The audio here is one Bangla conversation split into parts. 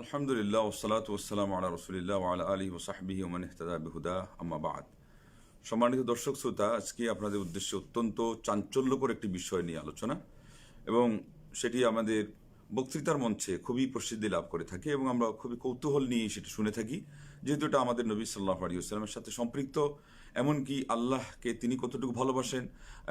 আলহামদুলিল্লাহ ওসালাত ওসালাম আলা রসুলিল্লাহ আলা আলী ওসাহবিহি ওমান ইহতাদা বিহুদা, আম্মা বাদ। সম্মানিত দর্শক, শ্রোতা, আজকে আপনাদের উদ্দেশ্যে অত্যন্ত চাঞ্চল্যকর একটি বিষয় নিয়ে আলোচনা এবং সেটি আমাদের বক্তৃতার মঞ্চে খুবই প্রসিদ্ধি লাভ করে থাকে এবং আমরা খুবই কৌতূহল নিয়ে সেটি শুনে থাকি। যেহেতু এটা আমাদের নবী সাল্লাহ আলী আসসালামের সাথে সম্পৃক্ত, এমনকি আল্লাহকে তিনি কতটুকু ভালোবাসেন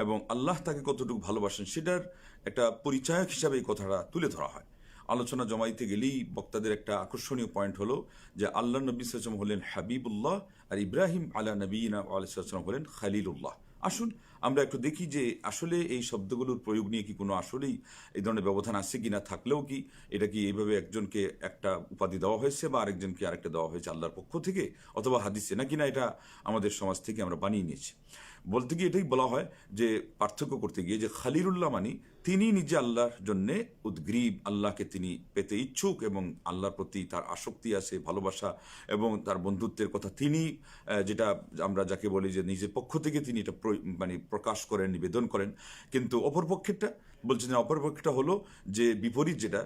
এবং আল্লাহ তাকে কতটুকু ভালোবাসেন, সেটার একটা পরিচায়ক হিসাবে এই কথাটা তুলে ধরা হয়। আলোচনা জমাইতে গেলেই বক্তাদের একটা আকর্ষণীয় পয়েন্ট হলো যে আল্লাহ নবী সাল্লাম হলেন হাবিবুল্লাহ আর ইব্রাহিম আলা নবীনা আলাইসাল্লাম হলেন খালিলুল্লাহ। আসুন, আমরা একটু দেখি যে আসলে এই শব্দগুলোর প্রয়োগ নিয়ে কি কোনো আসলেই এই ধরনের ব্যবধান আছে কি না থাকলেও কি এটা কি এইভাবে একজনকে একটা উপাধি দেওয়া হয়েছে বা আরেকজনকে আরেকটা দেওয়া হয়েছে আল্লাহর পক্ষ থেকে অথবা হাদিসে? নাকি না এটা আমাদের সমাজ থেকে আমরা বানিয়ে নিয়েছি? বলতে গিয়ে এটাই বলা হয় যে পার্থক্য করতে গিয়ে যে খালিরুল্লাহ মানি তিনি নিজে আল্লাহর জন্যে উদ্গ্রীব, আল্লাহকে তিনি পেতে ইচ্ছুক এবং আল্লাহর প্রতি তার আসক্তি আছে, ভালোবাসা এবং তার বন্ধুত্বের কথা তিনি যেটা আমরা যাকে বলি যে নিজের পক্ষ থেকে তিনি এটা মানে প্রকাশ করেন, নিবেদন করেন। কিন্তু অপরপক্ষেরটা বলছেন অপরপক্ষটা হলো যে বিপরীত যেটা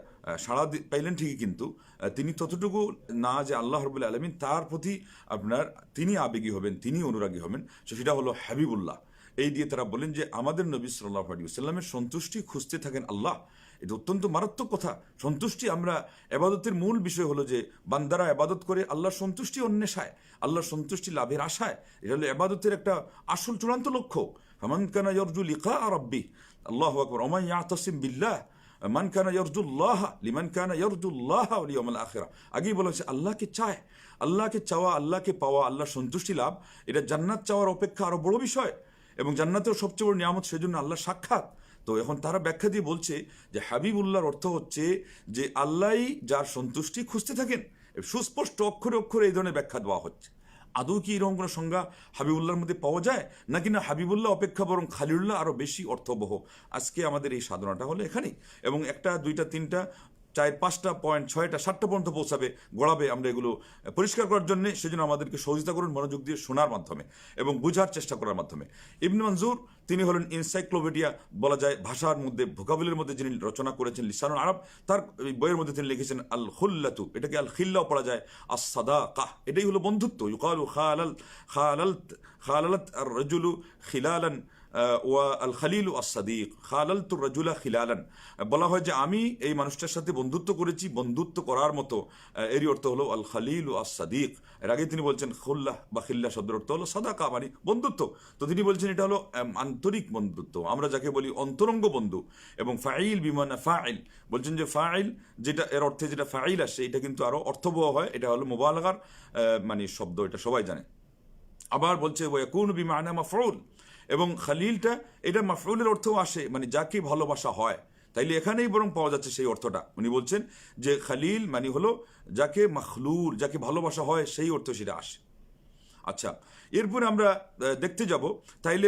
সাড়া পাইলেন ঠিকই কিন্তু তিনি ততটুকু না যে আল্লাহ রবুল্লা আলমিন তার প্রতি আপনার তিনি আবেগী হবেন, তিনি অনুরাগী হবেন, সেটা হলো হাবিবুল্লাহ। এই দিয়ে তারা বলেন যে আমাদের নবী সাল্লাহ আলী সাল্লামের সন্তুষ্টি খুঁজতে থাকেন আল্লাহ। এটা অত্যন্ত মারাত্মক কথা। সন্তুষ্টি আমরা, এবাদতের মূল বিষয় হলো যে বান্দারা এবাদত করে আল্লাহর সন্তুষ্টি অন্বেষায়, আল্লাহর সন্তুষ্টি লাভের আশায়। এটা হলো এবাদতের একটা আসল চূড়ান্ত লক্ষ্য। ফামান কানা ইয়ারজু লিকা রাব্বি, আল্লাহু আকবার। ওমান ইয়াতাসিম বিল্লাহ, মান কানা ইয়ারজুল্লাহ লিমান কানা ইয়ারজুল্লাহ ওয়াল ইয়াউমাল আখিরা। আগেই বলা হয়েছে, আল্লাহকে চায়, আল্লাহকে চাওয়া, আল্লাহকে পাওয়া, আল্লাহর সন্তুষ্টি লাভ, এটা জান্নাত চাওয়ার অপেক্ষা আরও বড় বিষয়। এবং জান্নাতেও সবচেয়ে বড় নিয়ামত সেজন্য আল্লাহ সাক্ষাৎ। তো এখন তারা ব্যাখ্যা দিয়ে বলছে যে হাবিবুল্লাহর অর্থ হচ্ছে যে আল্লাহই যার সন্তুষ্টি খুঁজতে থাকেন। সুস্পষ্ট অক্ষরে অক্ষরে এই ধরনের ব্যাখ্যা দেওয়া হচ্ছে। আদৌ কি এরকম কোনো সংজ্ঞা হাবিবুল্লাহর মধ্যে পাওয়া যায়? নাকি না হাবিবুল্লাহ অপেক্ষা বরং খালিউল্লাহ আরও বেশি অর্থবহ? আজকে আমাদের এই সাধনাটা হলো এখানেই। এবং একটা, দুইটা, তিনটা চার, পাঁচটা পয়েন্ট, ছয়টা, সাতটা পর্যন্ত পৌঁছাবে, গড়াবে আমরা এগুলো পরিষ্কার করার জন্য সেজন্য আমাদেরকে সহযোগিতা করুন, মনোযোগ দিয়ে শোনার মাধ্যমে এবং বোঝার চেষ্টা করার মাধ্যমে। ইবনে মঞ্জুর তিনি হলেন ইনসাইক্লোপিডিয়া বলা যায়, ভাষার মধ্যে ভোকাবুলের মধ্যে যিনি রচনা করেছেন, লিসানুল আরব, তার বইয়ের মধ্যে তিনি লিখেছেন আল হুল্লাতু এটাকে আল খিল্লাও পড়া যায় আস সাদা কাহ এটাই হলো বন্ধুত্ব। ইউকালু খালাল খালাল খালালত আর রজুলু খিলালান ওয়া আল খালিল আসাদিক খালাল তুর রাজুলা খিলালান। বলা হয় যে আমি এই মানুষটার সাথে বন্ধুত্ব করেছি, বন্ধুত্ব করার মতো এরই অর্থ হলো আল খালিল আসাদিক এর আগে তিনি বলছেন খুল্লাহ বা খিল্লা শব্দের অর্থ হলো সাদাকা মানে বন্ধুত্ব। তো তিনি বলছেন, এটা হলো আন্তরিক বন্ধুত্ব। আমরা যাকে বলি অন্তরঙ্গ বন্ধু এবং ফাইল বিমানা ফাইল বলছেন যে ফাইল যেটা, এর অর্থে যেটা ফাইল আসে, এটা কিন্তু আরও অর্থবহ হয়। এটা হলো মোবালাগার মানে শব্দ, এটা সবাই জানে। আবার বলছে ওয়াকুন বিমানা মাফরুল এবং খালিলটা, এটা মাফরুলের অর্থও আসে মানে যাকে ভালোবাসা হয়। তাইলে এখানেই বরং পাওয়া যাচ্ছে সেই অর্থটা। উনি বলছেন যে খালিল মানে হলো যাকে মখলুর যাকে ভালোবাসা হয় সেই অর্থ সেটা আসে। আচ্ছা এরপরে আমরা দেখতে যাব। তাইলে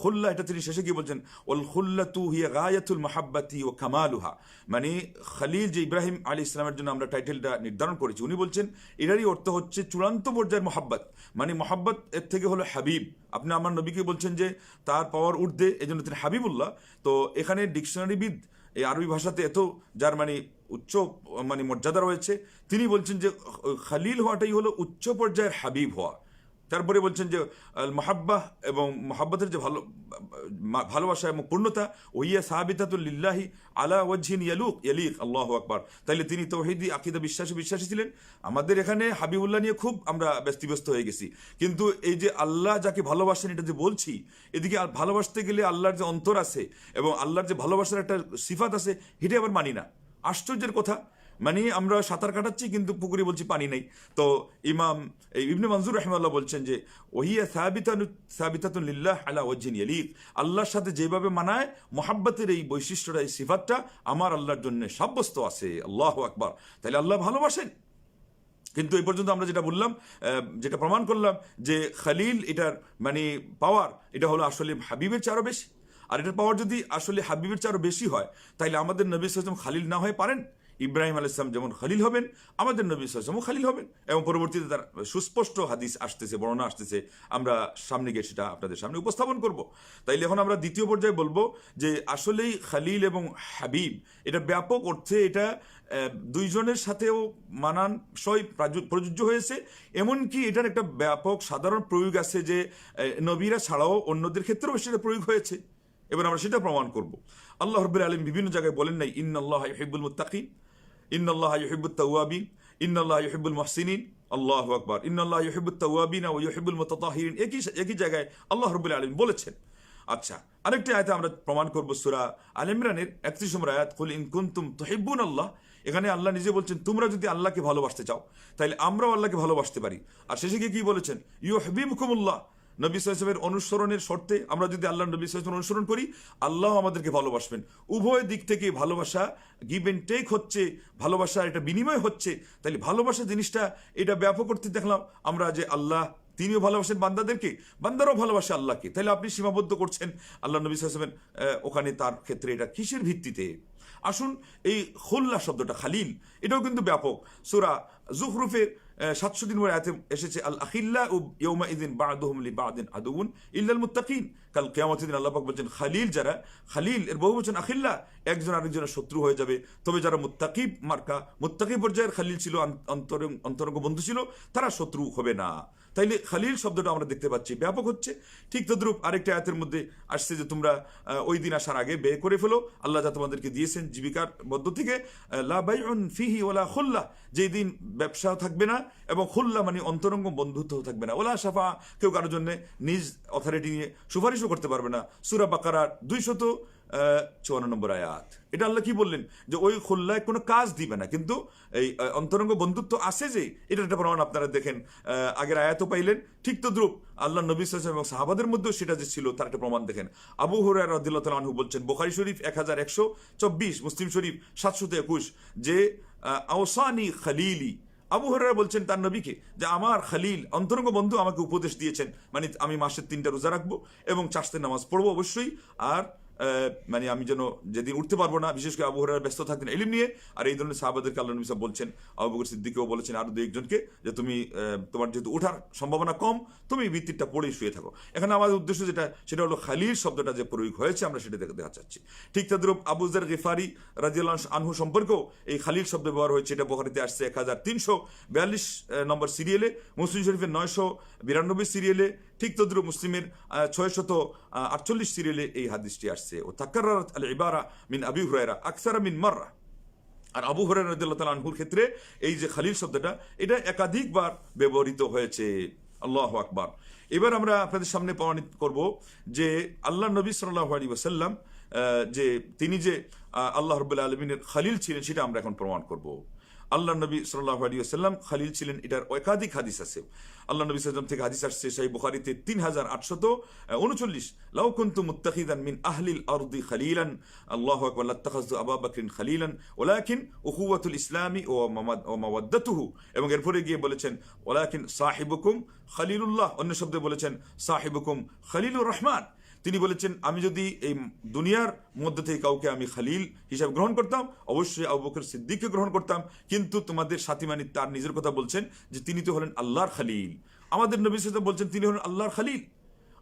খুল্লা এটা তিনি শেষে কি বলছেন? ওল খুল্লাতু হিয়া গায়াতুল মাহাব্বাতি ও কামালুহা। মানে খালিল যে ইব্রাহিম আলী ইসলামের জন্য আমরা টাইটেলটা নির্ধারণ করেছি, উনি বলছেন, এটারই অর্থ হচ্ছে চূড়ান্ত পর্যায়ের মহাব্বত। মানে মহাব্বত এর থেকে হলো হাবিব। আপনি আমার নবীকে বলছেন যে, তার পাওয়ার ঊর্ধ্বে এই জন্য তিনি হাবিবুল্লাহ। তো এখানে ডিকশনারিবিদ এই আরবি ভাষাতে এত, যার মানে উচ্চ মানে মর্যাদা রয়েছে, তিনি বলছেন যে খালিল হওয়াটাই হলো উচ্চ পর্যায়ের হাবিব হওয়া। তারপরে বলছেন যে মাহাব্বাহ এবং মহাব্বতের যে ভালো ভালোবাসা এবং পূর্ণতা ওইয়া সাহাবিতাতুল্লিল্লাহি আলা ওয়াজহিন ইয়ালুক ইয়ালিক আল্লাহ আকবার। তাইলে তিনি তৌহিদি, আকিদা, বিশ্বাসী বিশ্বাসী ছিলেন। আমাদের এখানে হাবিবুল্লাহ নিয়ে খুব আমরা ব্যস্তিব্যস্ত হয়ে গেছি। কিন্তু এই যে আল্লাহ যাকে ভালোবাসেন, এটা যে বলছি, এদিকে আর ভালোবাসতে গেলে আল্লাহর যে অন্তর আছে এবং আল্লাহর যে ভালোবাসার একটা সিফাত আছে, সেটা আবার মানি না। আশ্চর্যের কথা মানে আমরা সাঁতার কাটাচ্ছি, কিন্তু পুকুরে বলছি পানি নেই। তো ইমাম ইবনে মনজুর রহমাল্লাহ বলছেন যে, ওহিয়া সাবিতানু, সাবিতাতুন লিল্লাহ আলা ওয়াজহিন ইয়ালিক আল্লাহর সাথে যেভাবে মানায়, মোহাব্বতের এই বৈশিষ্ট্যটা, এই সিফাতটা আমার আল্লাহর জন্য সাব্যস্ত আছে। আল্লাহ আকবার। তাহলে আল্লাহ ভালোবাসেন কিন্তু এই পর্যন্ত আমরা যেটা বললাম যেটা প্রমাণ করলাম যে খালিল এটার মানে পাওয়ার, এটা হলো আসলে হাবিবের চারও বেশি। আর এটার পাওয়ার যদি আসলে হাবিবের চারও বেশি হয়, তাইলে আমাদের নবী সাল্লাম খালিল না হয়ে পারেন? ইব্রাহিম আল ইসলাম যেমন খালিল হবেন, আমাদের নবী ইসলামও খালিল হবেন। এবং পরবর্তীতে তার সুস্পষ্ট হাদিস আসতেছে, বর্ণনা আসতেছে। আমরা সামনে গিয়ে সেটা আপনাদের সামনে উপস্থাপন করব। তাইলে এখন আমরা দ্বিতীয় পর্যায়ে বলব যে, আসলেই খালিল এবং হাবিব, এটা ব্যাপক অর্থে এটা দুইজনের সাথেও মানান সই প্রযোজ্য হয়েছে। এমনকি এটার একটা ব্যাপক সাধারণ প্রয়োগ আছে যে নবীরা ছাড়াও অন্যদের ক্ষেত্রেও সেটা প্রয়োগ হয়েছে। এবার আমরা সেটা প্রমাণ করব। আল্লাহ রব্বুল আলম বিভিন্ন জায়গায় বলেন নাই, ইন্নাল্লাহ ইহিবুল মুত্তাকিন। ইন্নাল্লাহ ইহিবুত তাওয়াবিন, ইন্নাল্লাহ ইহিবুল মুহসিনিন, আল্লাহ আকবার। ইন্নাল্লাহ ইহিবুত তাওয়াবিন ও ইহিবুল মুতাতাহিরিন। একই একই জায়গায় আল্লাহ রব্বুল আলম বলেছেন। আচ্ছা আরেকটি আয়াতে আমরা প্রমাণ করব সূরা আল ইমরানের 31 নম্বর আয়াত, কুল ইন কুনতুম তুহিব্বুন আল্লাহ। এখানে আল্লাহ নিজে বলছেন, তোমরা যদি আল্লাহকে ভালোবাসতে চাও তাহলে আমরাও আল্লাহকে ভালোবাসতে পারি। আর শেষে গিয়ে কি বলেছেন? ইউ হাবিবকুমুল্লাহ নবী সাহেবের অনুসরণের শর্তে আমরা যদি আল্লাহ নবী সাহেবের অনুসরণ করি, আল্লাহ আমাদেরকে ভালোবাসবেন। উভয় দিক থেকে ভালোবাসা গিভ এন্ড টেক হচ্ছে, ভালোবাসা এটা বিনিময় হচ্ছে। তাহলে ভালোবাসা জিনিসটা এটা ব্যাপক করতে দেখলাম আমরা যে আল্লাহ তিনিও ভালোবাসেন বান্দাদেরকে, বান্দারাও ভালোবাসে আল্লাহকে। তাহলে আপনি সীমাবদ্ধ করছেন আল্লাহ নবী সাহেবেন ওখানে তার ক্ষেত্রে এটা কিসের ভিত্তিতে? আসুন এই খুল্লা শব্দটা, খালিল, এটাও কিন্তু ব্যাপক। সুরা জুহরুফের সাতশো দিন পরে আয়াতে এসেছে আল আখিল্লা ও ইয়মা ইদিন বাদুহুম লি বাদিন আদুন ইল্লাল মুত্তাকিন কাল কিয়ামতের দিন আল্লাহ পাক বলছেন, খালিল যারা, খালিল এর বহু বলছেন আখিল্লা, একজন আরেকজনের শত্রু হয়ে যাবে। তবে যারা মুত্তাকিব মার্কা, মুত্তাকি পর্যায়ের খালিল ছিল অন্তরঙ্গ বন্ধু ছিল, তারা শত্রু হবে না। তাইলে খালিল শব্দটা আমরা দেখতে পাচ্ছি, ব্যাপক হচ্ছে। ঠিক তদ্রুপ আরেকটা আয়াতের মধ্যে আসছে যে তোমরা ওই দিন আসার আগে ব্যয় করে ফেলো। আল্লাহ যা তোমাদেরকে দিয়েছেন জীবিকার মধ্য থেকে ফিহি ওলা খুল্লা, যেই দিন ব্যবসা থাকবে না, এবং খুল্লা মানে অন্তরঙ্গ বন্ধুত্ব থাকবে না। ওলা সাফা কেউ কারোর জন্য নিজ অথরিটি নিয়ে সুপারিশও করতে পারবে না। সুরা বাকারার দুইশত চুয়ান্ন নম্বর আয়াত। এটা আল্লাহ কি বললেন? যে ওই খুল্লায় কোনো কাজ দিবে না। কিন্তু এই অন্তরঙ্গ বন্ধুত্ব আছে যে, এটা একটা প্রমাণ আপনারা দেখেন আগের আয়াতও পাইলেন। ঠিক তো দ্রুপ আল্লাহ নবী ওয়াসাল্লাম এবং সাহাবাদের মধ্যেও সেটা যে ছিল, তার একটা প্রমাণ দেখেন। আবু হুরায়রা রাদিয়াল্লাহু তাআলা আনহু বলছেন, বুখারী শরীফ এক হাজার একশো চব্বিশ, মুসলিম শরীফ সাতশত একুশ, যে আওসানি খালিলি আবু হরারা বলছেন তার নবীকে যে আমার খালিল, অন্তরঙ্গ বন্ধু আমাকে উপদেশ দিয়েছেন। মানে আমি মাসের তিনটা রোজা রাখব এবং চাষতে নামাজ পড়ব অবশ্যই। আর মানে আমি যেন যেদিন উঠতে পারব না, বিশেষ করে আবু হরারা ব্যস্ত থাকতেন এলিম নিয়ে, আর এই ধরনের সাহাবাদেরকে আল্লাহ নবী সাহেব বলছেন, আবু বকর সিদ্দিকেও বলেছেন আরও দু একজনকে যে তুমি তোমার যেহেতু ওঠার সম্ভাবনা কম, তুমি ভিত্তিটা পড়েই শুয়ে থাকো। এখানে আমাদের উদ্দেশ্য যেটা, সেটা হলো খালির শব্দটা যে প্রয়োগ হয়েছে, আমরা সেটা দেখে দেখা চাচ্ছি ঠিক তদ্রুপ আবুজার গেফারি রাজিয়াল আনহু সম্পর্কেও এই খালিল শব্দ ব্যবহার হয়েছে, এটা বখারিতে আসছে এক হাজার তিনশো বিয়াল্লিশ নম্বর সিরিয়ালে, মুসলিম শরীফের নয়শো বিরানব্বই সিরিয়ালে, ঠিক তদ্রুপ মুসলিমের ছয়শত আটচল্লিশ সিরিয়ালে এই হাদিসটি আসছে। ও তাকার আল ইবারা মিন আবি হুরায়রা আকসারা মিন মাররা আর আবু হরের রদিল্লাহ আনহুর ক্ষেত্রে এই যে খালিল শব্দটা, এটা একাধিকবার ব্যবহৃত হয়েছে। আল্লাহ আকবার। এবার আমরা আপনাদের সামনে প্রমাণিত করব যে আল্লাহ নবী সাল্লাহ আলী ওসাল্লাম যে তিনি যে আল্লাহ রবুল্লা আলমিনের খালিল ছিলেন, সেটা আমরা এখন প্রমাণ করব। আল্লাহ নবী সাল্লাহ আলী সাল্লাম খালিল ছিলেন, এটার একাধিক হাদিস আছে। আল্লাহ নবী সাল্লাম থেকে হাদিস আসছে সেই বুখারিতে তিন হাজার আটশত উনচল্লিশ। লাউ কুনতু মুত্তাখিদান মিন আহলিল আরদি খালিলান। আল্লাহু আকবার আবু বকরিন খালিলান। ওয়ালাকিন উখুওয়াতুল ইসলামি ও ও মাওয়াদ্দাতুহু। এবং এরপরে গিয়ে বলেছেন, ওয়ালাকিন সাহিবুকুম খালিলুল্লাহ। অন্য শব্দে বলেছেন, সাহিবুকুম খালিলুর রহমান। তিনি বলেছেন, আমি যদি এই দুনিয়ার মধ্যে থেকে কাউকে আমি খালিল হিসাবে গ্রহণ করতাম, অবশ্যই আবু বকর সিদ্দিককে গ্রহণ করতাম। কিন্তু তোমাদের সাথী মানি তার নিজের কথা বলছেন যে, তিনি তো হলেন আল্লাহর খালিল। আমাদের নবী সাথে বলছেন, তিনি হলেন আল্লাহর খালিল।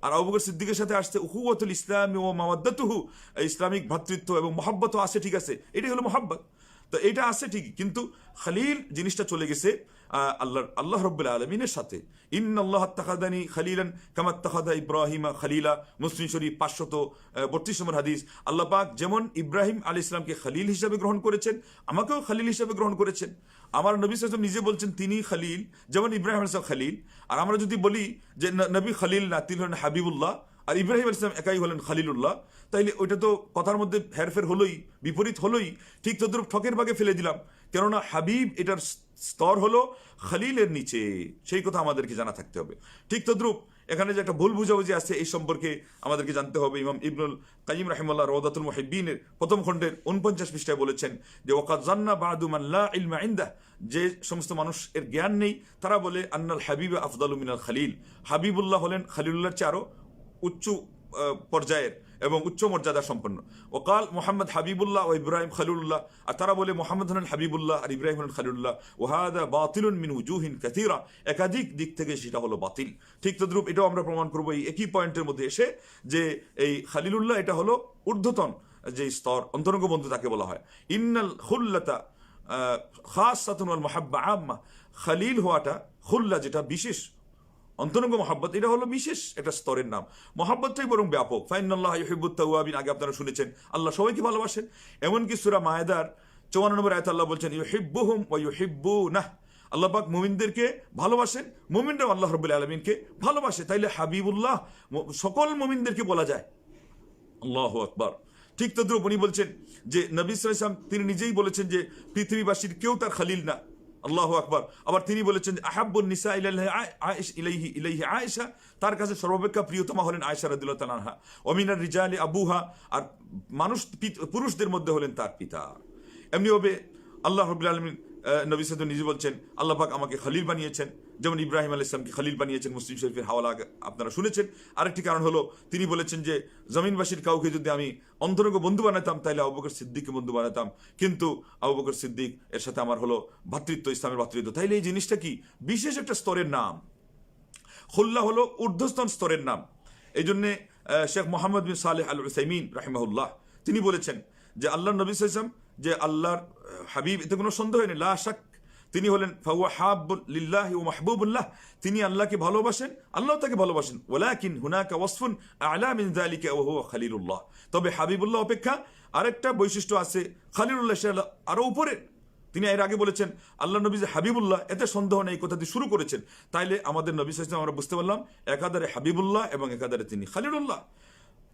আর আবু বকর সিদ্দিকের সাথে আসছে উহুয়াতুল ইসলাম ও মাওয়াদ্দাতুহু ইসলামিক ভ্রাতৃত্ব এবং মহাব্বত আছে, ঠিক আছে। এটাই হলো মহাব্বত। তো এটা আছে ঠিকই, কিন্তু খালিল জিনিসটা চলে গেছে আল্লাহ আল্লাহ রব্বুল আলমিনের সাথে। ইন আল্লাহ তাকাদানি খালিলান কামাত তাকাদা ইব্রাহিমা খালিলা। মুসলিম শরীফ পাঁচশত বত্রিশ নম্বর হাদিস। আল্লাহ পাক যেমন ইব্রাহিম আলী ইসলামকে খালিল হিসাবে গ্রহণ করেছেন, আমাকেও খালিল হিসাবে গ্রহণ করেছেন। আমার নবী সাল্লাম নিজে বলছেন, তিনি খালিল। যেমন ইব্রাহিম আলী খালিল। আর আমরা যদি বলি যে নবী খালিল না, তিনি হলেন হাবিবুল্লাহ। আর ইব্রাহিম ইসলাম একাই হলেন খালিলুল্লাহ। তাইলে ওইটা তো কথার মধ্যে হেরফের হলোই, বিপরীত হলোই। ঠিক তদ্রুপ ঠকের বাগে ফেলে দিলাম। কেননা হাবিব এটার স্তর হলো খালিলের নিচে। সেই কথা আমাদেরকে জানা থাকতে হবে। ঠিক তদ্রুপ, এখানে যে একটা ভুল বুঝাবুঝি আছে, এই সম্পর্কে আমাদেরকে জানতে হবে। ইমাম ইবনুল কাজিম রাহিমাল্লাহ রওদাতুল মুহিব্বিনের প্রথম খণ্ডের উনপঞ্চাশ পৃষ্ঠায় বলেছেন যে ওকাত জান্না বাদু মান লা ইলমা ইনদাহ। যে সমস্ত মানুষ এর জ্ঞান নেই, তারা বলে, আন্নাল হাবিব আফদালু মিনাল খালিল। হাবিবুল্লাহ হলেন খালিলুল্লাহর চেয়ে আরও উচ্চ পর্যায়ের এবং উচ্চ মর্যাদা সম্পন্ন। ওকাল মোহাম্মদ হাবিবুল্লাহ ও ইব্রাহিম খালিউল্লাহ আর তারা বলে, মোহাম্মদ হলেন হাবিবুল্লাহ আর ইব্রাহিম হলেন খালিউল্লাহ ওহাদা বাতিলুন মিন উজুহিন কাতিরা একাধিক দিক থেকে সেটা হলো বাতিল। ঠিক তদ্রুপ এটাও আমরা প্রমাণ করব এই একই পয়েন্টের মধ্যে এসে যে এই খালিলুল্লাহ এটা হলো ঊর্ধ্বতন যে স্তর অন্তরঙ্গ বন্ধু তাকে বলা হয়। ইন্নাল খুল্লাতা খাস সাতুন মাহাব্বা আম্মা। খালিল হওয়াটা খুল্লা যেটা বিশেষ অন্তরঙ্গ মহাব্বত, এটা হলো বিশেষ একটা স্তরের নাম। মহাব্বতটাই বরং ব্যাপক। ফাইনাল্লাহ তাওয়াবিন, আগে আপনারা শুনেছেন, আল্লাহ সবাইকে ভালোবাসেন। এমনকি সুরা মায়েদার চৌয়ান্ন নম্বর আয়াত আল্লাহ বলছেন, ইউহিব্বুহুম ওয়া ইউহিব্বুনাহ। আল্লাহ পাক মুমিনদেরকে ভালোবাসেন, মুমিনরাও আল্লাহ রবুল্লা আলমিনকে ভালোবাসে। তাইলে হাবিবুল্লাহ সকল মুমিনদেরকে বলা যায়। আল্লাহ আকবার। ঠিক তদ্রুপ উনি বলছেন যে, নবী সালাম তিনি নিজেই বলেছেন যে, পৃথিবীবাসীর কেউ তার খালিল না। আল্লাহ আকবর। আবার তিনি বলেছেন আহাবুল নিসা ইলাইহি ইলাইহি ইলাইহি আয়েশা। তার কাছে সর্বাপেক্ষা প্রিয়তমা হলেন আয়েশা রদুল্লাহ তালাহা অমিনার রিজা আলী আবুহা। আর মানুষ পুরুষদের মধ্যে হলেন তার পিতা। এমনিভাবে আল্লাহ রবুল আলমিন নবী সাদ নিজে বলছেন, আল্লাহ পাক আমাকে খালিল বানিয়েছেন। যেমন ইব্রাহিম আল ইসলামকে খলিল বানিয়েছেন মুসলিম শরীফের হাওয়ালা আপনারা শুনেছেন। আরেকটি কারণ হলো, তিনি বলেছেন যে, জমিনবাসীর কাউকে যদি আমি অন্তরঙ্গ বন্ধু বানাতাম, তাহলে আবু বকর সিদ্দিককে বন্ধু বানাতাম। কিন্তু আবু বকর সিদ্দিক এর সাথে আমার হলো ভাতৃত্ব, ইসলামের ভাতৃত্ব। তাইলে এই জিনিসটা কি? বিশেষ একটা স্তরের নাম। খুল্লা হলো ঊর্ধ্বস্তন স্তরের নাম। এই জন্যে শেখ মোহাম্মদ বিন সালেহ আল উসাইমিন রাহিমাহুল্লাহ, তিনি বলেছেন যে আল্লাহ নবী সাল্লাম যে আল্লাহর হাবিব, এতে কোনো সন্দেহ নেই লা শাক তিনি হলেন, ফাহুয়া হাব লিল্লাহ ও মাহবুবুল্লাহ তিনি আল্লাহকে ভালোবাসেন আল্লাহ তাকে ভালোবাসেন। ওলাকিন হুনাকা ওয়াসফুন আলা মিন যালিকা ওয়া হুয়া খালিলুল্লাহ। তবে হাবিবুল্লাহ অপেক্ষা আরেকটা বৈশিষ্ট্য আছে। খালিলুল্লাহ সে আল্লাহ উপরে। তিনি এর আগে বলেছেন, আল্লাহ নবী যে হাবিবুল্লাহ, এতে সন্দেহ নেই কথা দিয়ে শুরু করেছেন। তাইলে আমাদের নবী সাইসলাম আমরা বুঝতে পারলাম একাধারে হাবিবুল্লাহ এবং একাধারে তিনি খালিলুল্লাহ।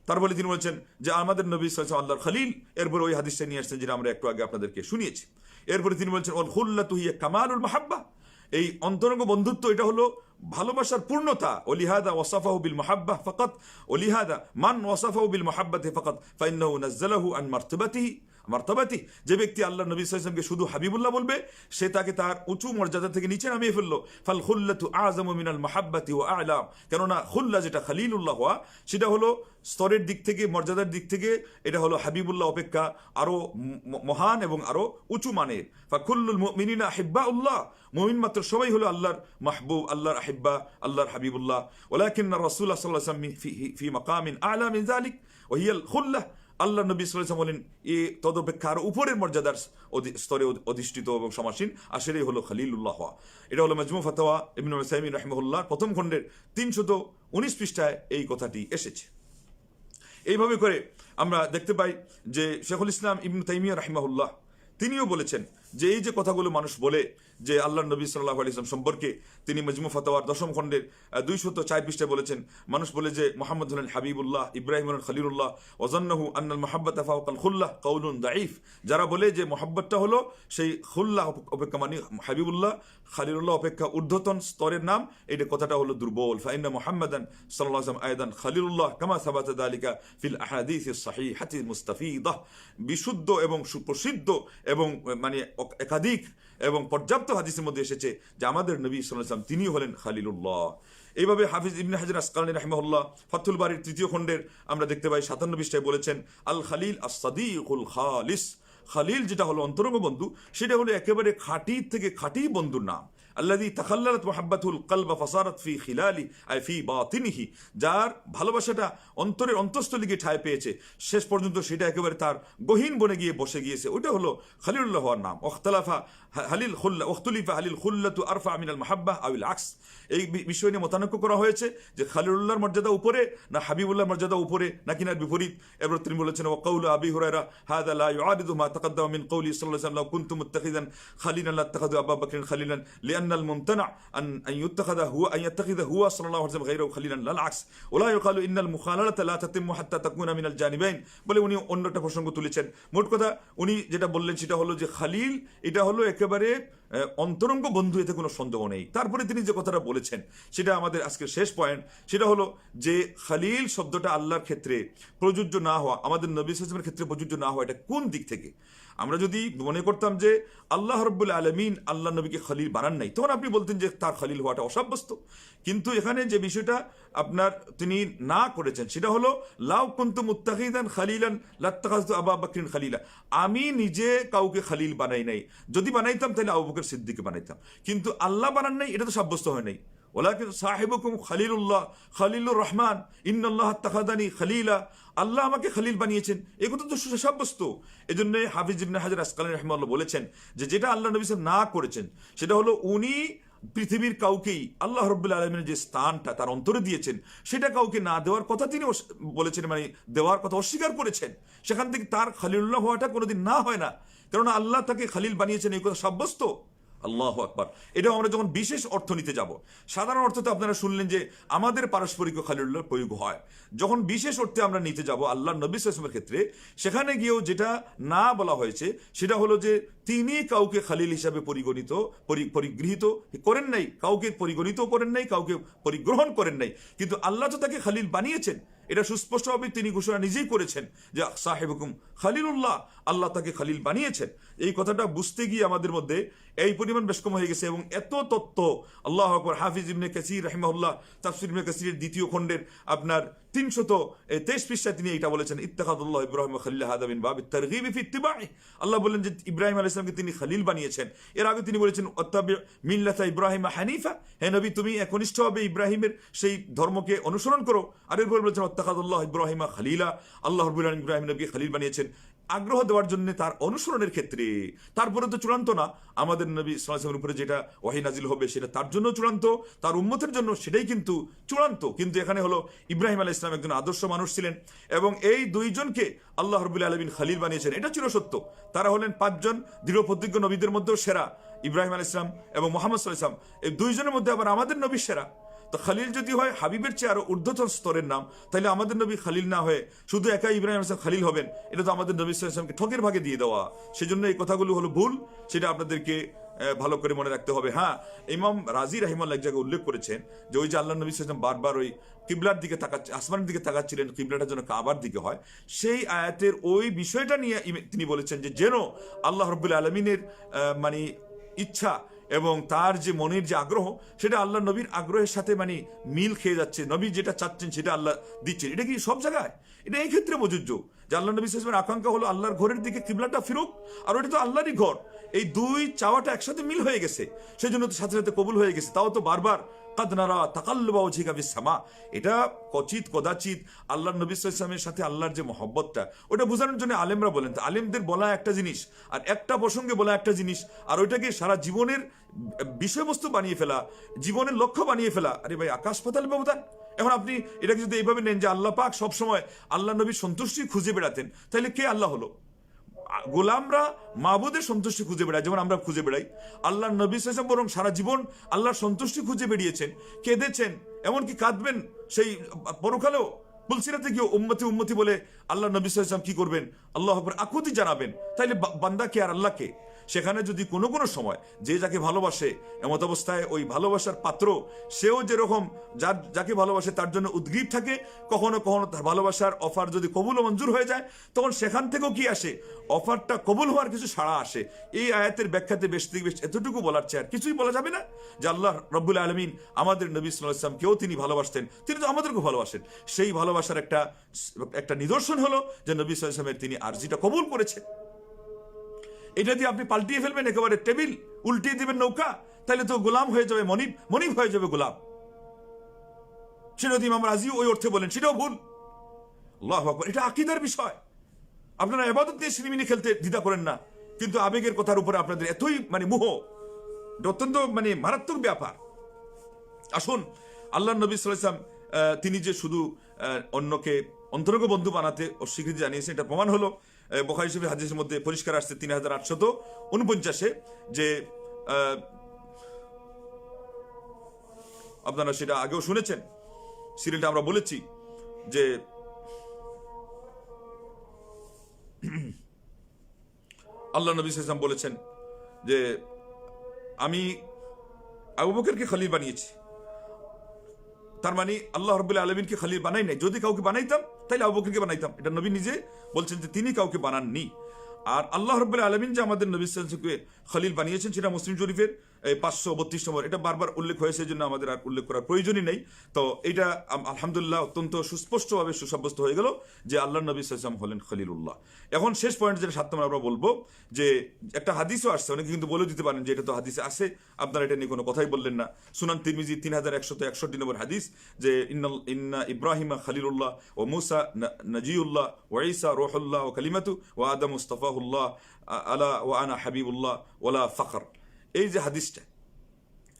তার বলে তিনি বলছেন যে, আমাদের নবী সাইসলাম আল্লাহর খালিল। এরপরে ওই হাদিসটা নিয়ে আসছেন, যেটা আমরা একটু আগে আপনাদেরকে শুনিয়েছি। এরপরে তিনি বলছেন ওল খুল্লা তুহিয়া কামালুল মাহাব্বা। এই অন্তরঙ্গ বন্ধুত্ব, এটা হলো ভালোবাসার পূর্ণতা। অলিহাদা ওয়াসাফাহু বিল মাহাব্বাহ ফাকাত। অলিহাদা মান ওয়াসাফাহু বিল মাহাব্বাতি ফাকাত। ফাইন্নাহু নাজ্জালাহু আন মারতাবাতিহি। মার্তাবাতি। যে ব্যক্তি আল্লাহ নবী সাল্লামকে শুধু হাবিবুল্লাহ বলবে, সে তাকে তার উঁচু মর্যাদা থেকে নিচে নামিয়ে ফেলল। ফাল খুল্লাতু আজম মিনাল মাহাব্বাতি ও আলাম। কেননা খুল্লা যেটা খালিলুল্লাহ হওয়া, সেটা হলো স্তরের দিক থেকে, মর্যাদার দিক থেকে, এটা হলো হাবিবুল্লাহ অপেক্ষা আরও ম- মহান এবং আরও উঁচু মানের। ফাকুল্লুল মুমিনিনা হিব্বা উল্লাহ মুমিন মাত্র সবাই হলো আল্লাহর মাহবুব, আল্লাহর আহিব্বা, আল্লাহর হাবিবুল্লাহ। ওলাকিন্না আলাইহি ওয়াসাল্লাম ফি ফি মাকামিন আলা মিন যালিক। ওয়া হিয়াল খুল্লাহ আল্লাহ নবী ইসলাম বলেন, এ তদপেক্ষা আরও উপরের মর্যাদার স্তরে অধিষ্ঠিত এবং সমাসীন আর সেটাই হলো খালিলুল্লাহ হওয়া। এটা হলো মজমু ফতোয়া ইমিন সাইমিন রাহিমহুল্লাহ, প্রথম খণ্ডের তিনশত উনিশ পৃষ্ঠায় এই কথাটি এসেছে এইভাবে করে আমরা দেখতে পাই যে শেখুল ইসলাম ইবনু তাইমিয়া রাহিমাহুল্লাহ, তিনিও বলেছেন যে এই যে কথাগুলো মানুষ বলে যে আল্লাহ নবী সাল্লাহ আলি ইসলাম সম্পর্কে তিনি মজমু ফতোয়ার দশম খণ্ডের দুইশত চার পৃষ্ঠায় বলেছেন, মানুষ বলে যে মোহাম্মদ হলেন হাবিবুল্লাহ, ইব্রাহিম হলেন খলিলুল্লাহ ওজান্নাহু আন্নাল মোহাম্মত আফাউকাল খুল্লাহ কৌলুন দাইফ যারা বলে যে মোহাব্বতটা হলো সেই খুল্লাহ অপেক্ষা মানে হাবিবুল্লাহ, খালিলুল্লাহ অপেক্ষা ঊর্ধ্বতন স্তরের নাম এটা কথাটা হলো দুর্বল। ফাইন্না মোহাম্মদান সাল্লাহ আসলাম আয়দান খালিলুল্লাহ, কামা সাবাত দালিকা ফিল আহাদিস সাহি হাতি মুস্তাফিদাহ বিশুদ্ধ এবং সুপ্রসিদ্ধ এবং মানে একাধিক এবং পর্যাপ্ত হাদিসের মধ্যে এসেছে যে আমাদের নবী সাল্লাম তিনি হলেন খালিলুল্লাহ। এইভাবে হাফিজ ইবনে হাজার আসকালানি রাহমহল্লা ফাতুল বাড়ির তৃতীয় খণ্ডের আমরা দেখতে পাই, সাতান্ন পৃষ্ঠায় বলেছেন, আল খালিল আস উল খালিস। খালিল যেটা হলো অন্তরঙ্গ বন্ধু, সেটা হলো একেবারে খাঁটি থেকে খাঁটি বন্ধুর নাম। আল্লাদি তাখাল্লাত মোহাব্বাতুল কলবা ফসারত ফি খিলালি, আই ফি বাতিনিহি, যার ভালোবাসাটা অন্তরের অন্তস্থ গিয়ে ঠায় পেয়েছে, শেষ পর্যন্ত সেটা একেবারে তার গহীন বনে গিয়ে বসে গিয়েছে। ওটা হলো খালিউল্লাহর নাম। ওখতলাফা হালিল খুল্লা ওখতুলিফা হালিল খুল্লাতু আরফা আমিনাল মাহাব্বাহ আউল আকস। এই বিষয় নিয়ে মতানক্য করা হয়েছে যে খালিলুল্লাহর মর্যাদা উপরে না হাবিবুল্লাহর মর্যাদা উপরে, না বিপরীত। এবার তিনি বলেছেন ও কৌল আবি হুরায়রা, হাদা লা ইউআরিদু মা তাকাদ্দামা মিন কওলি সাল্লাল্লাহু আলাইহি কুনতু মুত্তাখিদান খালিলান লা তাখাদু আবু বকর খালিলান লিআন আল মুমতানা আন আন ইত্তাখাদা হুয়া আন ইত্তাখিদা হুয়া সাল্লাল্লাহু আলাইহি ওয়াসাল্লাম গায়রাহু খালিলান লাল আকস। ওলা ইউকালু ইন্নাল মুখালালাতা লা তাতিম্মু হাত্তা তাকুনা মিনাল জানিবাইন। বলে উনি অন্য একটা প্রসঙ্গ তুলেছেন। মোট কথা উনি যেটা বললেন সেটা হলো যে খালিল, এটা হলো একেবারে অন্তরঙ্গ বন্ধু, এতে কোনো সন্দেহ নেই। তারপরে তিনি যে কথাটা বলেছেন, সেটা আমাদের আজকের শেষ পয়েন্ট সেটা হলো যে খালিল শব্দটা আল্লাহর ক্ষেত্রে প্রযোজ্য না হওয়া, আমাদের নবী সালামের ক্ষেত্রে প্রযোজ্য না হওয়া, এটা কোন দিক থেকে? আমরা যদি মনে করতাম যে আল্লাহ রব্বুল আলমিন আল্লাহ নবীকে খলিল বানান নাই, তখন আপনি বলতেন যে তার খলিল হওয়াটা অসাব্যস্ত। কিন্তু এখানে যে বিষয়টা আপনার তিনি না করেছেন, সেটা হলো, লাউ কুন্তু মুত্তাহিদান খালিলান লাত্তাখাজ আবা বাকরিন খালিলা। আমি নিজে কাউকে খালিল বানাই নাই। যদি বানাইতাম, তাহলে আবু বকর সিদ্দিকে বানাইতাম। কিন্তু আল্লাহ বানান নাই, এটা তো সাব্যস্ত হয় নাই। ওলাকিন সাহেবকুম খালিলুল্লাহ, খালিলুর রহমান, ইন্নাল্লাহ তাখাদানি খালিলা। আল্লাহ আমাকে খালিল বানিয়েছেন। এগুলো তো সুসাব্যস্ত। এই জন্য হাফিজ ইবনে হাজার আসকালী রহমাল্লাহ বলেছেন যে, যেটা আল্লাহ নবী না করেছেন, সেটা হলো উনি পৃথিবীর কাউকেই, আল্লাহ রব্বুল আলমের যে স্থানটা তার অন্তরে দিয়েছেন, সেটা কাউকে না দেওয়ার কথা তিনি বলেছেন মানে দেওয়ার কথা অস্বীকার করেছেন। সেখান থেকে তার খালিলুল্লাহ হওয়াটা কোনোদিন না হয় না। কেননা আল্লাহ তাকে খালিল বানিয়েছেন এই কথা সাব্যস্ত। আল্লাহ আকবার। এটাও আমরা যখন বিশেষ অর্থ নিতে যাব, সাধারণ অর্থ তো আপনারা শুনলেন যে আমাদের পারস্পরিক খালিল্লাহ প্রয়োগ হয়। যখন বিশেষ অর্থে আমরা নিতে যাব আল্লাহ নবী ক্ষেত্রে, সেখানে গিয়েও যেটা না বলা হয়েছে, সেটা হলো যে তিনি কাউকে খালিল হিসাবে পরিগণিত, পরি- পরিগৃহীত করেন নাই, কাউকে পরিগণিত করেন নাই, কাউকে পরিগ্রহণ করেন নাই। কিন্তু আল্লাহ তো তাকে খালিল বানিয়েছেন। এটা সুস্পষ্টভাবে তিনি ঘোষণা নিজেই করেছেন যে সাহেব হুকুম খালিলুল্লাহ, আল্লাহ তাকে খালিল বানিয়েছেন। এই কথাটা বুঝতে গিয়ে আমাদের মধ্যে এই পরিমাণ বেশ কম হয়ে গেছে এবং এত তত্ত্ব, আল্লাহ আকবর, হাফিজ ইবনে কাসির রহমাউল্লাহ তাফসির ইবনে কাসিরের দ্বিতীয় খণ্ডের আপনার তিনশত তেইশ পৃষ্ঠায় তিনি এটা বলেছেন ইত্তাহাদুল্লাহ ইব্রাহিম খালিল হাদাবিন বাব তারগিব আল্লাহ বললেন যে ইব্রাহিম আল ইসলামকে তিনি খালিল বানিয়েছেন। এর আগে তিনি বলেছেন, অত্তাবি মিল্লাতা ইব্রাহিম হানিফা। হে নবী, তুমি একনিষ্ঠভাবে ইব্রাহিমের সেই ধর্মকে অনুসরণ করো। আর এরপর বলেছেন অত্তাখাদুল্লাহ ইব্রাহিমা খালিলা। আল্লাহ রবুল্লাহ ইব্রাহিম নবী খালিল বানিয়েছেন। আগ্রহ দেওয়ার জন্য তার অনুসরণের ক্ষেত্রে। তারপরে তো চূড়ান্ত না। আমাদের নবী সালামের উপরে যেটা ওয়াহি নাজিল হবে, সেটা তার জন্য চূড়ান্ত। তার উম্মতের জন্য সেটাই কিন্তু চূড়ান্ত। কিন্তু এখানে হলো ইব্রাহিম আলাহ ইসলাম একজন আদর্শ মানুষ ছিলেন এবং এই দুইজনকে আল্লাহ রবুল্লা আলমিন খালিল বানিয়েছেন। এটা ছিল সত্য। তারা হলেন পাঁচজন দৃঢ় প্রতিজ্ঞ নবীদের মধ্যেও সেরা ইব্রাহিম আলাহ ইসলাম এবং মোহাম্মদ সাল্লাহ ইসলাম এই দুইজনের মধ্যে আবার আমাদের নবী সেরা। তো খালিল যদি হয়, হাবিবের চেয়ে আরও ঊর্ধ্বতন স্তরের নাম। তাহলে আমাদের নবী খালিল না হয়ে শুধু একা ইব্রাহিম আসলাম খালিল হবেন? এটা তো আমাদের নবী সাল্লামকে ঠকের ভাগে দিয়ে দেওয়া। সেজন্য এই কথাগুলো হলো ভুল, সেটা আপনাদেরকে ভালো করে মনে রাখতে হবে। হ্যাঁ ইমাম রাজি রাহিমাল্লাহ এক জায়গায় উল্লেখ করেছেন যে ওই যে আল্লাহ নবী সাল্লাম বারবার ওই কিবলার দিকে তাকাচ্ছে, আসমানের দিকে তাকাচ্ছিলেন, কিবলাটা যেন কাবার দিকে হয়। সেই আয়াতের ওই বিষয়টা নিয়ে তিনি বলেছেন যে যেন আল্লাহ রব্বুল আলমিনের মানে ইচ্ছা এবং তার যে মনের যে আগ্রহ, সেটা আল্লাহ নবীর আগ্রহের সাথে মানে মিল খেয়ে যাচ্ছে। নবী যেটা চাচ্ছেন সেটা আল্লাহ দিচ্ছেন। এটা কি সব জায়গায়? এটা এই ক্ষেত্রে প্রযোজ্য যে আল্লাহ নবী সাহেবের আকাঙ্ক্ষা হলো আল্লাহর ঘরের দিকে কিবলাটা ফিরুক, আর ওটা তো আল্লাহরই ঘর। এই দুই চাওয়াটা একসাথে মিল হয়ে গেছে। সেই জন্য তো সাথে সাথে কবুল হয়ে গেছে। তাও তো বারবার কাদনারা তাকাল্লুবা ওঝিকা সামা এটা কচিত, কদাচিত আল্লাহ নবী ইসলামের সাথে আল্লাহর যে মহব্বতটা, ওটা বোঝানোর জন্য আলেমরা বলেন আলেমদের বলা একটা জিনিস, আর একটা প্রসঙ্গে বলা একটা জিনিস, আর ওইটাকে সারা জীবনের বিষয়বস্তু বানিয়ে ফেলা, জীবনের লক্ষ্য বানিয়ে ফেলা। আরে ভাই, আকাশ পাতাল ব্যবধান। এখন আপনি এটাকে যদি এইভাবে নেন যে আল্লাহ পাক সবসময় আল্লাহ নবীর সন্তুষ্টি খুঁজে বেড়াতেন, তাহলে কে আল্লাহ হলো? গোলামরা মাহবুদের সন্তুষ্টি খুঁজে বেড়ায়, যেমন আমরা খুঁজে বেড়াই। আল্লাহ নবী সাল্লাম বরং সারা জীবন আল্লাহর সন্তুষ্টি খুঁজে বেরিয়েছেন কেঁদেছেন, এমনকি কাঁদবেন সেই পরকালেও। তুলসিরাতে গিয়ে উম্মতি উম্মতি বলে আল্লাহ নবী সাল্লাম কি করবেন? আল্লাহ আকুতি জানাবেন। তাইলে বান্দাকে আর আল্লাহকে সেখানে যদি কোনো কোনো সময় যে যাকে ভালোবাসে, এমত অবস্থায় ওই ভালোবাসার পাত্র, সেও যেরকম যার, যাকে ভালোবাসে তার জন্য উদ্গ্রীব থাকে, কখনো কখনো তার ভালোবাসার অফার যদি কবুল মঞ্জুর হয়ে যায়, তখন সেখান থেকেও কি আসে? অফারটা কবুল হওয়ার কিছু সাড়া আসে। এই আয়াতের ব্যাখ্যাতে বেশ থেকে বেশ এতটুকু বলার চেয়ে আর কিছুই বলা যাবে না যে আল্লাহ রব্বুল আলমিন আমাদের নবী ইসলামকেও তিনি ভালোবাসতেন, তিনি তো আমাদেরকেও ভালোবাসেন। সেই ভালোবাসার একটা একটা নিদর্শন হলো যে নবী সাল্লাহ ইসলামের তিনি আর্জিটা কবুল করেছেন। এটা দিয়ে আপনি পাল্টিয়ে ফেলবেন, একেবারে টেবিল উল্টিয়ে দিবেন নৌকা, তাহলে তো গোলাম হয়ে যাবে মনিব মনিব হয়ে যাবে গোলাম। সেটা ইমাম রাজি, ওই অর্থে বলেন, সেটাও ভুল। আল্লাহ আকবর, এটা আকিদার বিষয়। আপনারা এবাদত দিয়ে সিনেমিনি খেলতে দ্বিধা করেন না, কিন্তু আবেগের কথার উপরে আপনাদের এতই মানে মোহ। অত্যন্ত মানে মারাত্মক ব্যাপার। আসুন আল্লাহ নবী সাল্লাম তিনি যে শুধু অন্যকে অন্তরঙ্গ বন্ধু বানাতে অস্বীকৃতি জানিয়েছেন, এটা প্রমাণ হলো। বখারি হিসেবে হাদিসের মধ্যে পরিষ্কার আসছে তিন হাজার আটশত উনপঞ্চাশে যে আপনারা সেটা আগেও শুনেছেন, সিরিয়ালটা আমরা বলেছি যে, আল্লাহ নবী সাল্লাম বলেছেন যে, আমি আবু বকরকে খলিল বানিয়েছি। তার মানে আল্লাহ রবুল্লাহ আলমিনকে খালিল বানাই নাই। যদি কাউকে বানাইতাম তাহলে আবু বকরকে বানাইতাম। এটা নবী নিজে বলছেন যে তিনি কাউকে বানাননি। আর আল্লাহ রব্বুল আলমিন যে আমাদের নবী সালকে খলিল বানিয়েছেন সেটা মুসলিম শরীফের। এই পাঁচশো বত্রিশ নম্বর এটা বারবার উল্লেখ হয়েছে জন্য আমাদের আর উল্লেখ করার প্রয়োজনই নেই। তো এটা আলহামদুলিল্লাহ অত্যন্ত সুস্পষ্টভাবে সুসাব্যস্ত হয়ে গেল যে আল্লাহ নবী সাল্লাম হলেন খলিলুল্লাহ। এখন শেষ পয়েন্ট যেটা সাত নম্বর আমরা বলব যে একটা হাদিসও আসছে, অনেকে কিন্তু বলে দিতে পারেন যে এটা তো হাদিসে আসে আপনারা এটা নিয়ে কোনো কথাই বললেন না। সুনান তিরমিজি তিন হাজার একশত একষট্টি নম্বর হাদিস যে ইন্না ইব্রাহিমা খলিলুল্লাহ ও মুসা নজিউল্লাহ ও রোহুল্লাহ ও কালিমাতু ও আদম মুস্তফাহুল্লাহ আলা ও আনা হাবিবুল্লাহ ওলা ফখর। এই যে হাদিসটা,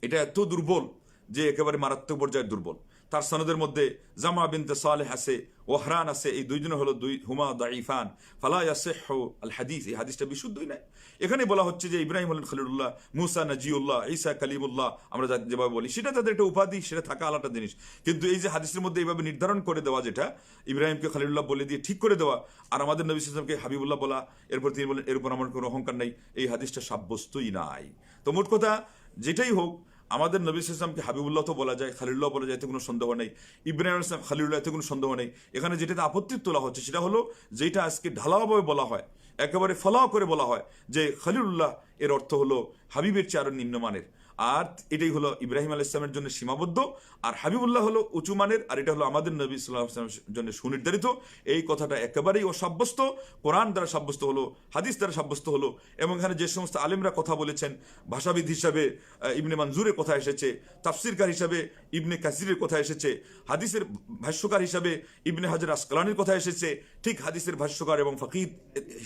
এটা এত দুর্বল যে একেবারে মারাত্মক পর্যায়ে দুর্বল। তার সনদের মধ্যে জামা বিনতে সালেহ আছে ওহরান আছে, এই দুইজনে হলো দুই, হুমা দাইফান ফালা ইয়াসিহ আল হাদিস এই হাদিসটা বিশুদ্ধই নাই। এখানে বলা হচ্ছে যে ইব্রাহিম হলেন খলিলুল্লাহ, মুসা নাজিউল্লাহ, ঈসা কালিমুল্লাহ, আমরা যেভাবে বলি, সেটা তাদের একটা উপাধি, সেটা থাকা আলাদা জিনিস। কিন্তু এই যে হাদিসের মধ্যে এইভাবে নির্ধারণ করে দেওয়া যেটা, ইব্রাহিমকে খলিলুল্লাহ বলে দিয়ে ঠিক করে দেওয়া, আর আমাদের নবী সালামকে হাবিবুল্লাহ বলা, এরপর তিনি বলেন, এর উপর আমার কোনো অহংকার নাই, এই হাদিসটা সাব্যস্তই নাই। তো মোট কথা, যেটাই হোক, আমাদের নবী ইসলামকে হাবিবুল্লাহ তো বলা যায় খালিউল্লাহ বলা যায়, এতে কোনো সন্দেহ নেই। ইব্রাহিম ইসলাম খালিউল্লাহ এতে কোনো সন্দেহ নেই। এখানে যেটাতে আপত্তি তোলা হচ্ছে, সেটা হলো যেটা আজকে ঢালাওভাবে বলা হয়, একেবারে ফলাও করে বলা হয়, যে খালিউল্লাহ এর অর্থ হলো হাবিবের চেয়ে আরও নিম্নমানের। আর এটাই হলো ইব্রাহিম আল ইসলামের জন্য সীমাবদ্ধ, আর হাবিবুল্লাহ হলো উঁচু মানের, আর এটা হলো আমাদের নবী সাল্লাহ ইসলামের জন্য সুনির্ধারিত। এই কথাটা একেবারেই অসাব্যস্ত। কোরআন দ্বারা সাব্যস্ত হলো, হাদিস দ্বারা সাব্যস্ত হলো, এবং এখানে যে সমস্ত আলেমরা কথা বলেছেন, ভাষাবিদ হিসাবে ইবনে মঞ্জুরের কথা এসেছে, তাফসিরকার হিসাবে ইবনে কাসিরের কথা এসেছে, হাদিসের ভাষ্যকার হিসাবে ইবনে হাজার আসকালানির কথা এসেছে, ঠিক হাদিসের ভাষ্যকার এবং ফকির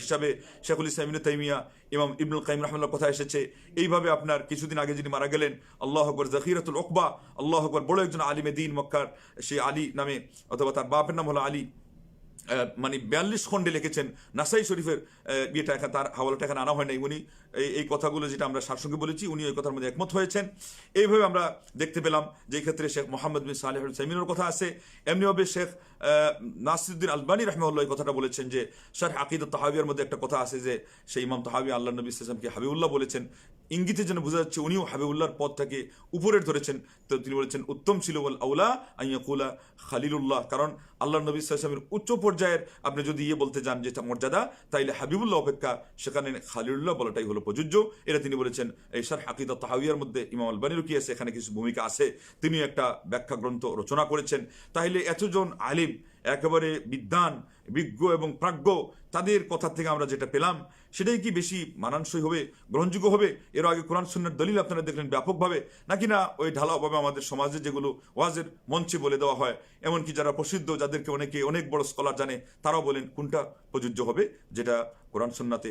হিসাবে শেখুল ইসলাম ইবনে তাইমিয়া ইমাম ইবনুল কাইম রহমাল্লাহ কথা এসেছে? এইভাবে আপনার কিছুদিন আগে যিনি মারা গেলেন, আল্লাহ আকবর জাকিরাতুল ওকবা আল্লাহ আকবর বড় একজন আলিমে দিন মক্কার সেই আলী নামে, অথবা তার বাপের নাম হলো আলী মানে বিয়াল্লিশ খণ্ডে লিখেছেন, নাসাই শরীফের ইয়েটা এখানে তার হাওয়ালাটা এখানে আনা হয় নাই। উনি এই কথাগুলো যেটা আমরা সারসঙ্গে বলেছি, উনি ওই কথার মধ্যে একমত হয়েছেন। এইভাবে আমরা দেখতে পেলাম যে ক্ষেত্রে শেখ মোহাম্মদ বিন সালেহ সাইমিনের কথা আছে। এমনিভাবে শেখ নাসিরুদ্দিন আলবানী রহমাল্লাহ এই কথাটা বলেছেন যে স্যার আকিদ তাহাবিয়ার মধ্যে একটা কথা আছে যে, সেই ইমাম তাহাবি আল্লাহ নবী ইসলামকে হাবিবুল্লাহ বলেছেন। ইঙ্গিতে যেন বোঝা যাচ্ছে উনিও হাবিবুল্লাহর পদটাকে উপরের ধরেছেন। তো তিনি বলেছেন, উত্তম ছিল বল আউলা আইয়াকুলা খালিলুল্লাহ। কারণ আল্লাহ নবী ইসলামের উচ্চ পর্যায়ের আপনি যদি ইয়ে বলতে যান যেটা মর্যাদা, তাইলে হাবিবুল্লাহ অপেক্ষা সেখানে খালিলুল্লাহ বলাটাই হলো প্রযোজ্য। এটা তিনি বলেছেন, এই স্যার হাকিদা তাহাবিয়ার মধ্যে ইমাম আলবানিরও কি আছে, এখানে কিছু ভূমিকা আছে। তিনি একটা ব্যাখ্যা গ্রন্থ রচনা করেছেন। তাহলে এতজন আলিম একেবারে বিদ্বান, বিজ্ঞ এবং প্রাজ্ঞ, তাদের কথা থেকে আমরা যেটা পেলাম, সেটাই কি বেশি মানানসই হবে, গ্রহণযোগ্য হবে? এর আগে কোরআন সুন্নার দলিল আপনারা দেখলেন ব্যাপকভাবে, নাকি না ওই ঢালাওভাবে আমাদের সমাজে যেগুলো ওয়াজের মঞ্চে বলে দেওয়া হয়, এমনকি যারা প্রসিদ্ধ, যাদেরকে অনেকে অনেক বড় স্কলার জানে, তারাও বলেন কোনটা প্রযোজ্য হবে, যেটা কোরআন সুন্নাতে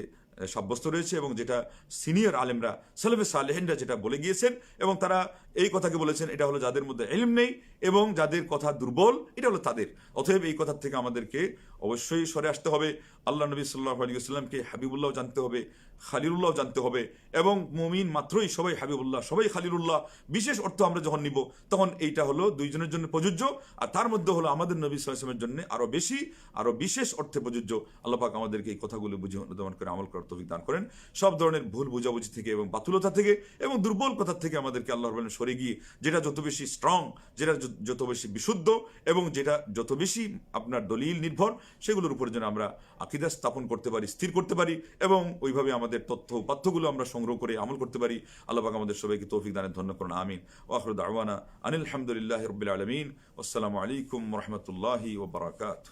সাব্যস্ত রয়েছে এবং যেটা সিনিয়র আলেমরা, সালেফে সালেহেনরা যেটা বলে গিয়েছেন এবং তারা এই কথাকে বলেছেন, এটা হলো যাদের মধ্যে এলিম নেই এবং যাদের কথা দুর্বল, এটা হলো তাদের। অতএব এই কথা থেকে আমাদেরকে অবশ্যই সরে আসতে হবে। আল্লাহ নবী সাল্লাহ আলী সাল্লামকে হাবিবুল্লাহ জানতে হবে, খালিলুল্লাহ জানতে হবে এবং মুমিন মাত্রই সবাই হাবিবুল্লাহ, সবাই খালিলুল্লাহ। বিশেষ অর্থ আমরা যখন নিব, তখন এইটা হলো দুইজনের জন্য প্রযোজ্য আর তার মধ্যে হলো আমাদের নবী সাল্লামের জন্য আরও বেশি আরও বিশেষ অর্থে প্রযোজ্য। আল্লাহ পাক আমাদেরকে এই কথাগুলো বুঝে অনুধাবন করে আমল করার তৌফিক দান করেন। সব ধরনের ভুল বুঝাবুঝি থেকে এবং বাতুলতা থেকে এবং দুর্বল কথা থেকে আমাদেরকে আল্লাহ বলেন সরে গিয়ে, যেটা যত বেশি স্ট্রং যেটা যত বেশি বিশুদ্ধ এবং যেটা যত বেশি আপনার দলিল নির্ভর সেগুলোর উপর যেন আমরা আকিদা স্থাপন করতে পারি, স্থির করতে পারি এবং ওইভাবে আমাদের তথ্য উপাত্যগুলো আমরা সংগ্রহ করে আমল করতে পারি। আল্লাহ আমাদের সবাইকে তৌফিক দানের ধন্য করুন, আমিন। ওয়াহরুদ দাওয়ানা আনিল হামদুলিল্লাহ রবিল আলমিন। আসসালামু আলাইকুম রহমতুল্লাহি ওবরাকাত